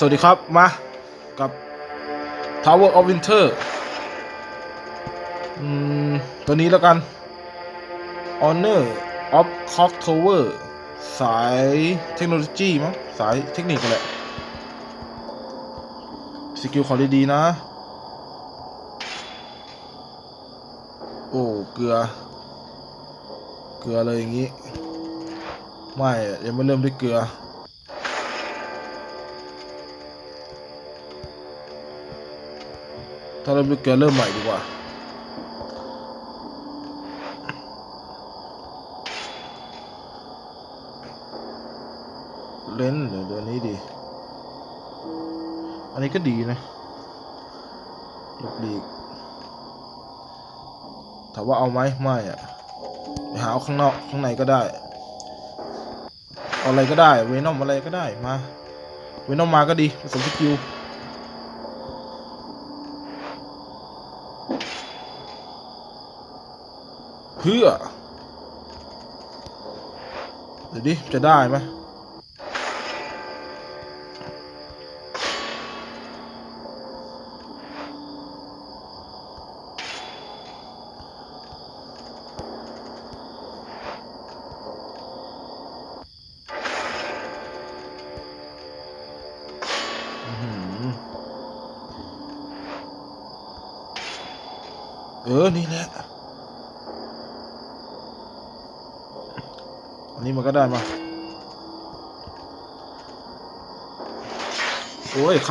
สวัสดีครับ มา กับ Tower of Winter อืม ตัวนี้แล้วกัน Honor of Clock Tower สายเทคโนโลยีมั้งสายเทคนิคกันแหละ สกิลขอดีๆนะ โอ้ เกลือ เกลือเลยอย่างงี้ ไม่ ยังไม่เริ่มด้วยเกลือ ถ้าเริ่มด้วยเกลือเริ่มใหม่ดีกว่าเลนส์เดี๋ยวเดี๋ยวนี้ดี อันนี้ก็ดีนะหลบหลีกถามว่าเอาไหมไม่อะไปหาเอาข้างนอกข้างในก็ได้เอาอะไรก็ได้ เวนอมอะไรก็ได้มา เวนอมมาก็ดีผสมสกิล พื่อเดี๋ยวดิจะได้ไหม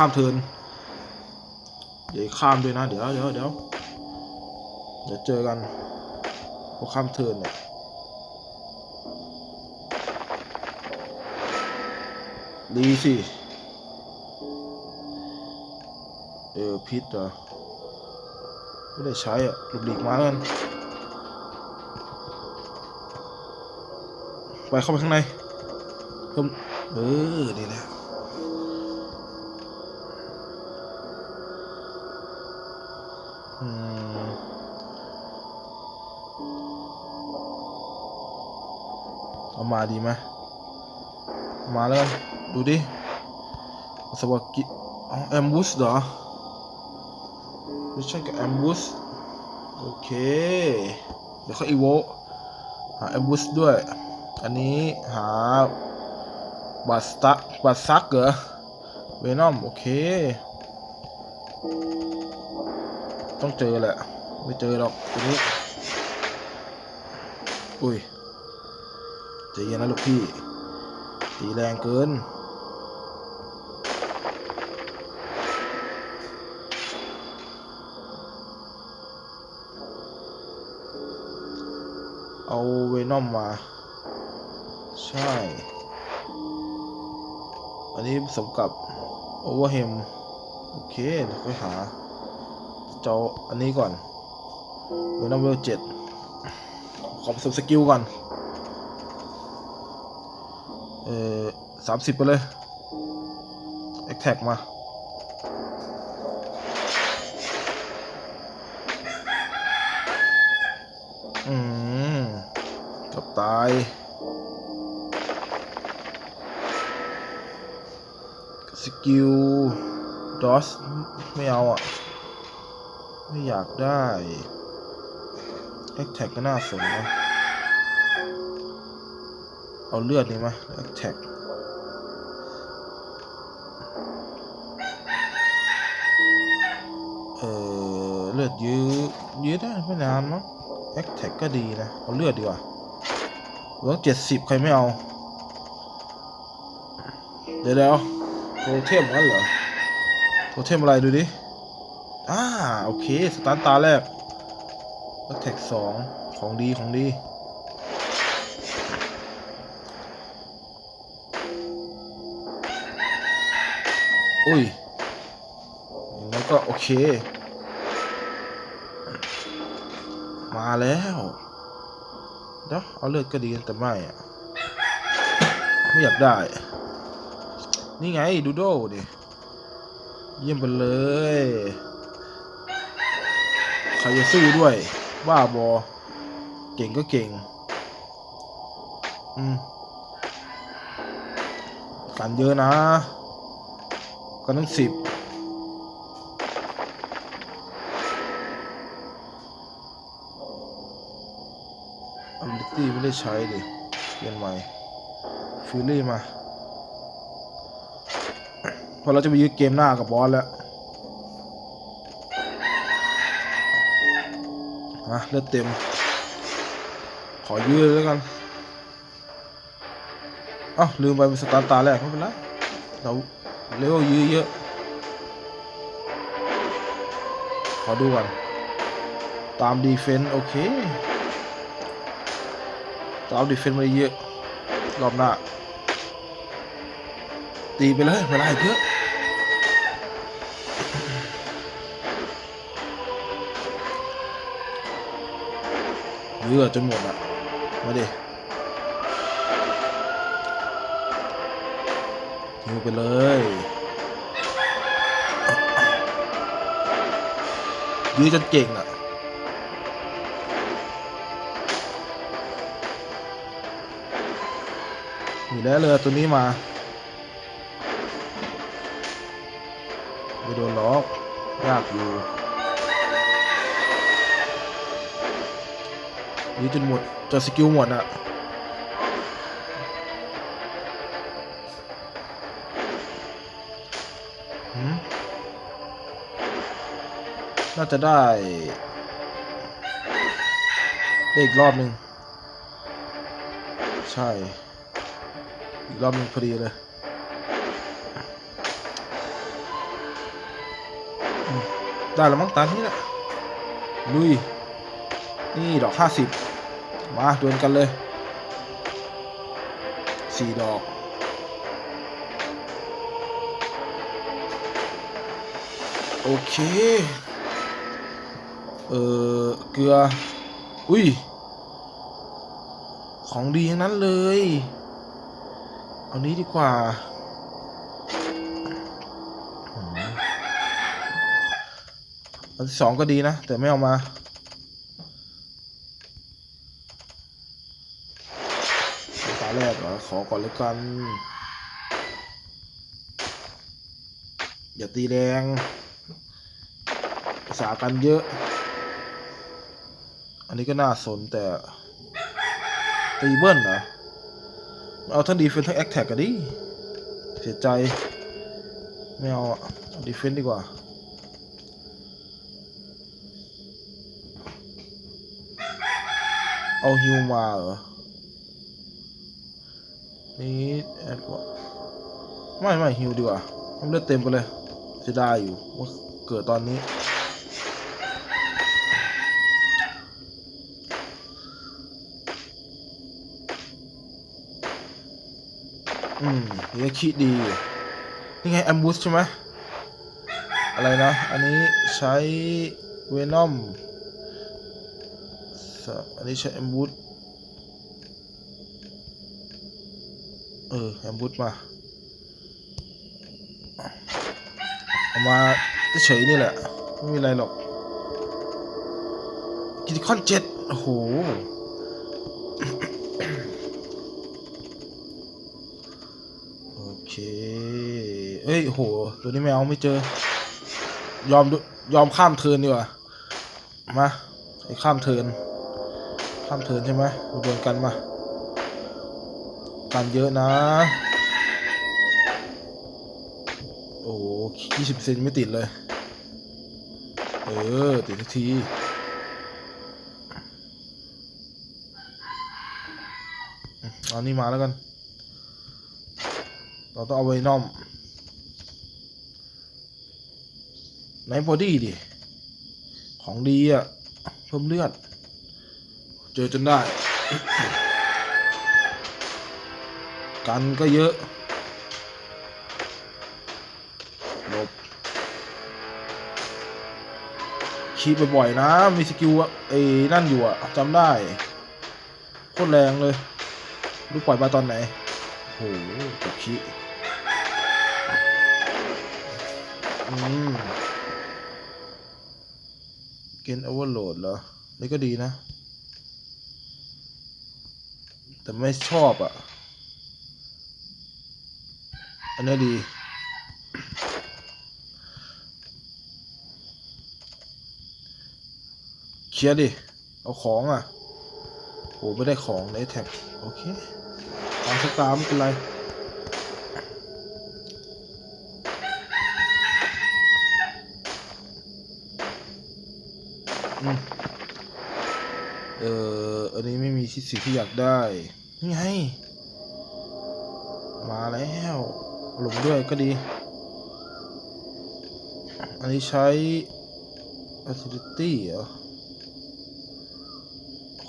ข้ามเทินเดี๋ยวข้ามด้วยนะ เดี๋ยวเดี๋ยวเดี๋ยวเดี๋ยวเจอกันพอข้ามเทินเนี่ยดีสิเออพิษเหรอไม่ได้ใช้อะหลุดหลีกมาแล้วกันไปเข้าไปข้างในเพิ่มเออนี่แหละ เอามาดีไหมมาแล้วดูดิสวากิอ๋อแอมบูสเหรอม่ใช่กับแอมบูสโอเค เดี๋ยวเขาอีโวหาแอมบูสด้วย อันนี้หาบัสตักบัตซักเหรอเวนอมโอเค ต้องเจอแหละ ไม่เจอหรอกทีนี้อุ้ย ใจเย็นนะลูกพี่ตีแรงเกินเอาเวนอมมา ใช่ อันนี้สมกับโอเวอร์เฮมโอเคเดี๋ยวค่อยหา เจ้าอันนี้ก่อนเวนอมเวลเจ็ดขอผสมสกิลก่อน เออ สามสิบไปเลยแอคแท็กมา อืมกับตาย สกิล ดอส ไม่เอาอะ ไม่อยากได้แอคแท็กก็น่าสนนะ เอาเลือดนี่มาแอคแท็ก เลือดยื้อยื้อได้ไม่นานมั้งแอคแท็กก็ดีนะเอาเลือดดีกว่าเวิร์กเจ็ดสิบใครไม่เอา เดี๋ยวเดี๋ยวโทเทมงั้นเหรอโทเทมอะไรดูดิอ่าโอเค สตาร์ตาแรกแอคแท็กสองของดีของดีอุ้ยอย่างนั้นก็โอเค มาแล้วเดี๋ยวเอาเลือดก็ดีแต่ไม่อะไม่อยากได้ นี่ไงดูโดดิเยี่ยมไปเลยใครจะสู้ด้วย ว่าบอ เก่งก็เก่ง อืมกันเยอะนะกันทั้งสิบ ตี้ไม่ได้ใช้ดิเปลี่ยนใหม่ฟิลลี่มาเพอเราจะไปยืดเกมหน้ากับบอสแล้วมาเลือดเต็ม ขอยืดแล้วกันอ้าวลืมไปเป็นสตาร์ตาแรกไม่เป็นไรเราเลเวลยืดเยอะ ขอดูก่อนตามดีเฟนต์โอเค ตาดีเฟนมาเยอะรอบหน้า ตีไปเลยเวลาอีกเยอะเยือจนหมดอะ มาดิฮิวไปเลยยื้อจนเก่งอะ มีแล้วเลยตัวนี้มาไม่โดนล็อกยากอยู่นี่จนหมดจนสกิลหมดอะน่าจะได้ ได้อีกรอบหนึ่งใช่ รอบนึงพอดีเลยได้แล้วมั้งตามนี้แหละลุย นี่ดอกห้าสิบมาดวลกันเลยสี่ดอกโอเค เออเกลือ อุ้ย ของดีทั้งนั้นเลย เอานี้ดีกว่าอันที่สองก็ดีนะ แต่ไม่เอามา ตาแรกเหรอขอก่อนเลยกัน อย่าตีแรงสากันเยอะ อันนี้ก็น่าสนแต่ตีเบิ้ลเหรอ เอาทั้งดีเฟนทั้งแอคแท็กกันดิเสียใจไม่เอาอะเอาดีเฟนดีกว่าเอาฮิวมาเหรอ นี่แอดวะไม่ไม่ฮิวดีกว่าทำเลือดเต็มไปเลยจะได้อยู่ว่าเกิดตอนนี้ อืมนี่คิดดีนี่ไงแอมบูสใช่ไหมอะไรนะ อันนี้ใช้เวนอมอันนี้ใช้แอมบูสเออแอมบูสมาเอามาเฉยนี่แหละ ไม่มีอะไรหรอกกิติคอนเจ็ดโอ้โห เอ้ยโห ตัวนี้ไม่เอาไม่เจอ ยอมยอมข้ามเทินดีกว่า มาไอ้ข้ามเทิน ข้ามเทินใช่ไหมมาดวลกันมากันเยอะนะ โอ้ยี่สิบเซนไม่ติดเลย เออ ติดทุกทีเอานี่มาแล้วกัน เราต้องเอาไว้นอม ไนบอดี้ดิ ของดีอะ่ะเพิ่มเลือด เจอจนได้ กันก็เยอะลบคีบบ่อยๆนะ มีสกิลอะไอ้นั่นอยู่อะจำได้ โคตรแรงเลย รู้ปล่อยมาตอนไหนโอ้โหกดคีอืม กินโอเวอร์โหลดเหรอ นี่ก็ดีนะ แต่ไม่ชอบอะ่ะ อันนี้ดี เคลียร์ดิ เอาของอะโอ้ไม่ได้ของในแท็ก โอเคตามสตาร์มเป็นไร เอออันนี้ไม่มีสิ่งที่อยากได้ นี่ไง มาแล้วหลงด้วยก็ดี อันนี้ใช้ agility เหรอ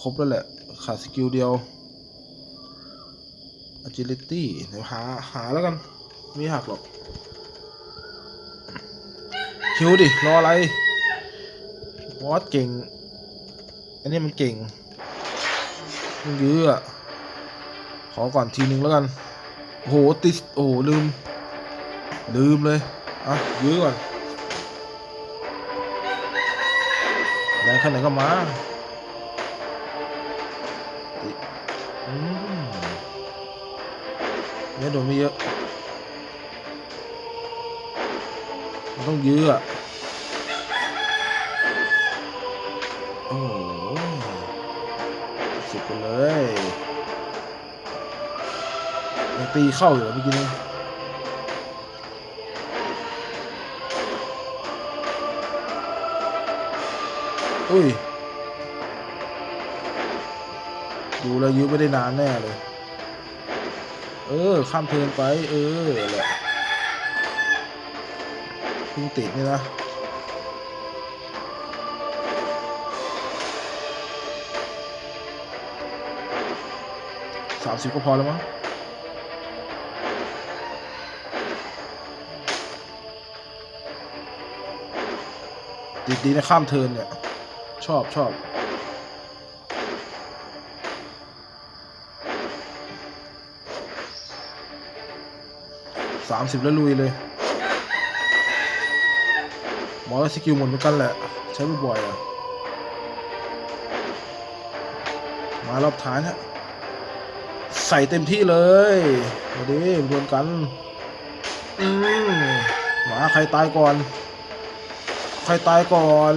ครบแล้วแหละ ขาดสกิลเดียว agility เดี๋ยวหา หาแล้วกัน ไม่หักหรอกคิวดิ รออะไร วอสเก่ง อันนี้มันเก่งมันยื้ออะขอก่อนทีนึงแล้วกันโอ้โหติดโอ้โลืม ลืมเลย อะ ยื้อก่อนแรงขนาดก็มาติอืมเนี่ยโดนไม่เยอะ มันต้องยื้ออะ โอ้โหสุดไปเลยยังตีเข้าอยู่เหรอเมื่อกี้นี้อุ้ย ดูแล้วยื้อไม่ได้นานแน่เลย เออ ข้ามเทินไป เออแหละเพิ่งติดนี่นะามสิบก็พอแล้วมั้งติดดีนะข้ามเทินเนี่ย ชอบชอบสามสิบแล้วลุยเลยหมอสกิลหมดเหมือนกันแหละ ใช้บ่อยๆอะ มารอบท้ายนะ ใส่เต็มที่เลยมาดิรวมกัน อืมหมาใครตายก่อน ใครตายก่อน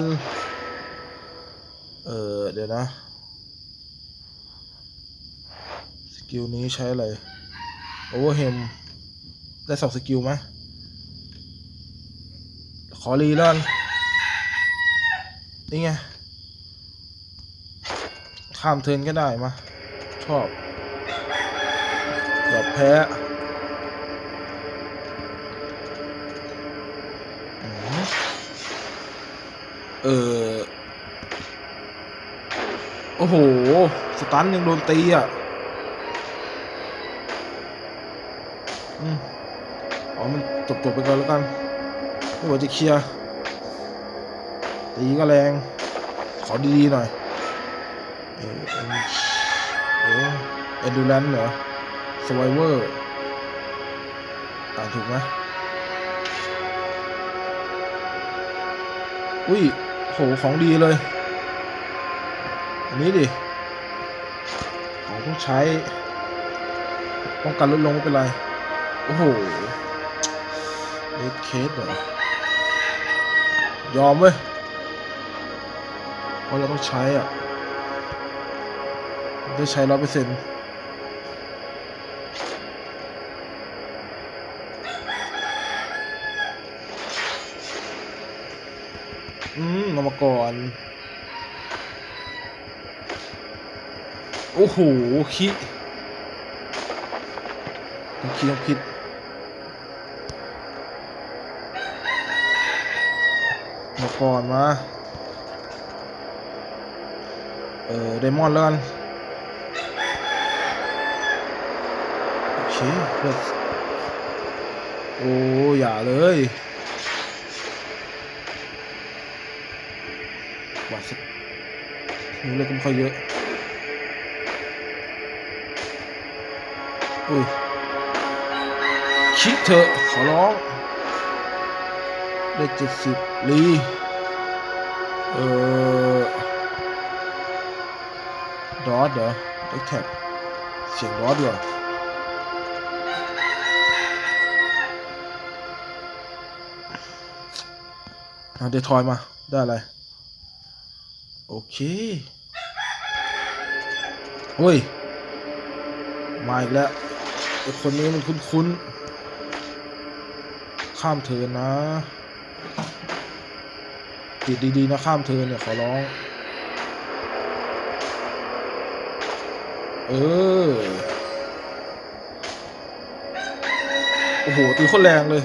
เออเดี๋ยวนะ สกิลนี้ใช้อะไร โอเวอร์เฮม ได้สองสกิลไหมขอรีแล้วกันนี่ไง ข้ามเทินก็ได้มา ชอบ เกือบแพ้เออ โอ้โห สตันยังโดนตีอะอืมอ๋อ มันจบจบๆไปก่อนแล้วกัน ไม่ว่าจะเคลียร์ ตีก็แรง ขอดีๆหน่อย เออเอ็นเออเอ็นดูแลนเหรอ ไวเวอร์อ่านถูกไหมอุ้ยโหของดีเลย อันนี้ดิ ของต้องใช้ ป้องกันลดลงไม่เป็นไร โอ้โหเลดเคสเหรอยอมเว้ยเพราะเราต้องใช้อะได้ใช้ร้อยเปอร์เซ็นต์ เอามาก่อน โอ้โห คิต้องคิดต้องคิดมาก่อนมา เออไดมอนด์แล้วกันโอเคเลือกโอ้อย่าเลย ว่าสักนี่เลือกก็ไม่ค่อยเยอะอุ้ยคิดเถอะขอร้องได้เจ็ดสิบลีเออดอทเหรอเอ็กแท็บเสียงดอทด้วยเอาเดทอยมา ได้อะไร โอเคเฮ้ย มาอีกแล้วไอคนนี้มันคุ้นๆ ข้ามเธอนะติดดีๆนะข้ามเธอเนี่ยขอร้อง เออ โอ้โห ตีคตรแรงเลย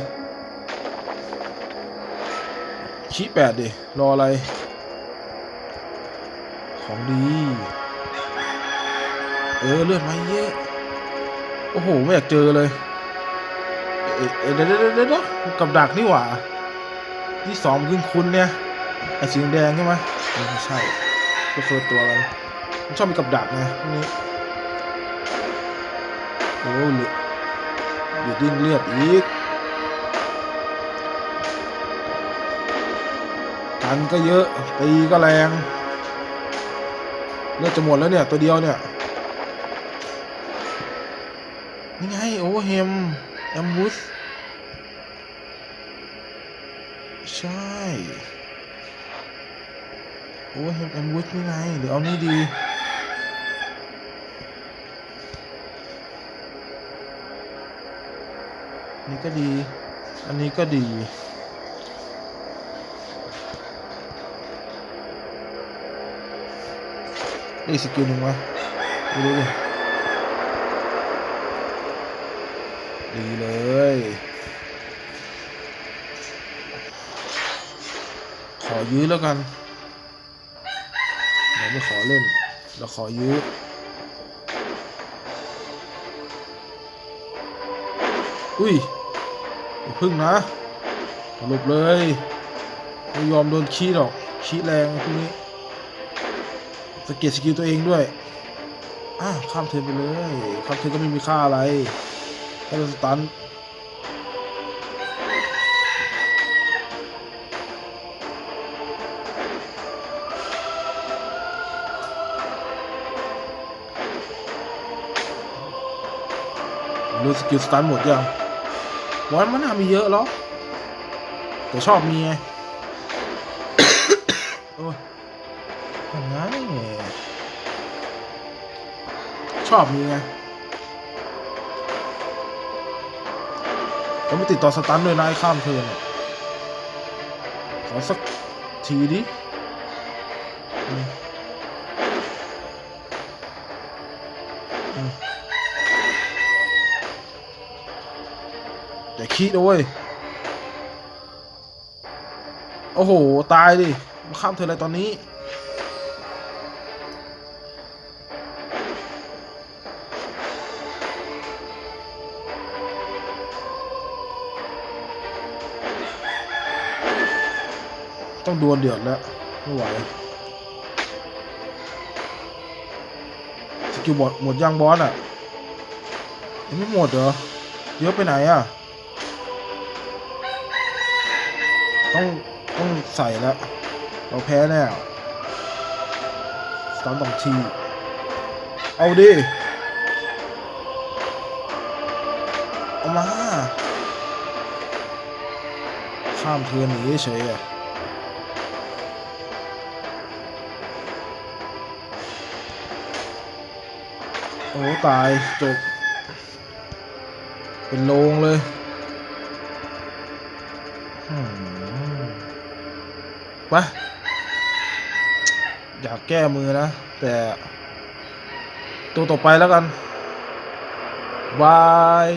ชี้แปดดิ รออะไร ของดี เออเลือดมาเยอะโอ้โห ไม่อยากเจอเลยเอ๊ะเอ๊ะเดี๋ยวเดี๋ยวเดี๋ยวกับดักนี่หว่า ที่สองมันคุ้นคุ้นๆเนี่ยไอ้สีแดงใช่ไหมไม่ใช่ก็คนละตัวกันมันชอบมีกับดักไงนี้โอ้เหลือเหลือดิ้นเลือดอีกกันก็เยอะตีก็แรง เลือดจะหมดแล้วเนี่ย ตัวเดียวเนี่ยนี่ไงโอเวอร์เฮมแอมบูสใช่โอเวอร์เฮมแอมบูสนี่ไงหรือเอานี่ดีนี่ก็ดี อันนี้ก็ดี นี่สกิลหนึ่งวะดูดูดิดีเลยขอยื้อแล้วกันเราไม่ขอเล่น เราขอยื้ออุ้ยพึ่งนะหลบเลยไม่ยอมโดนขี้หรอก ขี้แรงพวกนี้ สะเก็ตสกิลตัวเองด้วยอะข้ามเทิร์นไปเลยข้ามเทิร์นก็ไม่มีค่าอะไรแค่โดนสตันดูสกิลสตันหมดยังบอลมันน่ามีเยอะหรอแต่ชอบมีไง ชอบมีไงแล้วไม่ติดต่อสตันด้วยนะไอ้ข้ามเทินขอสักทีดิอย่าคิดนะเว้ย โอ้โห ตายดิ ข้ามเธออะไรตอนนี้ ต้องดวลเดือดแล้วไม่ไหวสกิลบอดหมดยังบอสอะยังไม่หมดเหรอเยอะไปไหนอะ ต้องต้องใส่แล้ว เราแพ้แน่สตันสองทีเอาดิ เอามา ข้ามเทิร์นหนีเฉยอะ อ้ตายจบ เป็นโลงเลยอืมไปอยากแก้มือนะ แต่ตัวต่อไปแล้วกันบาย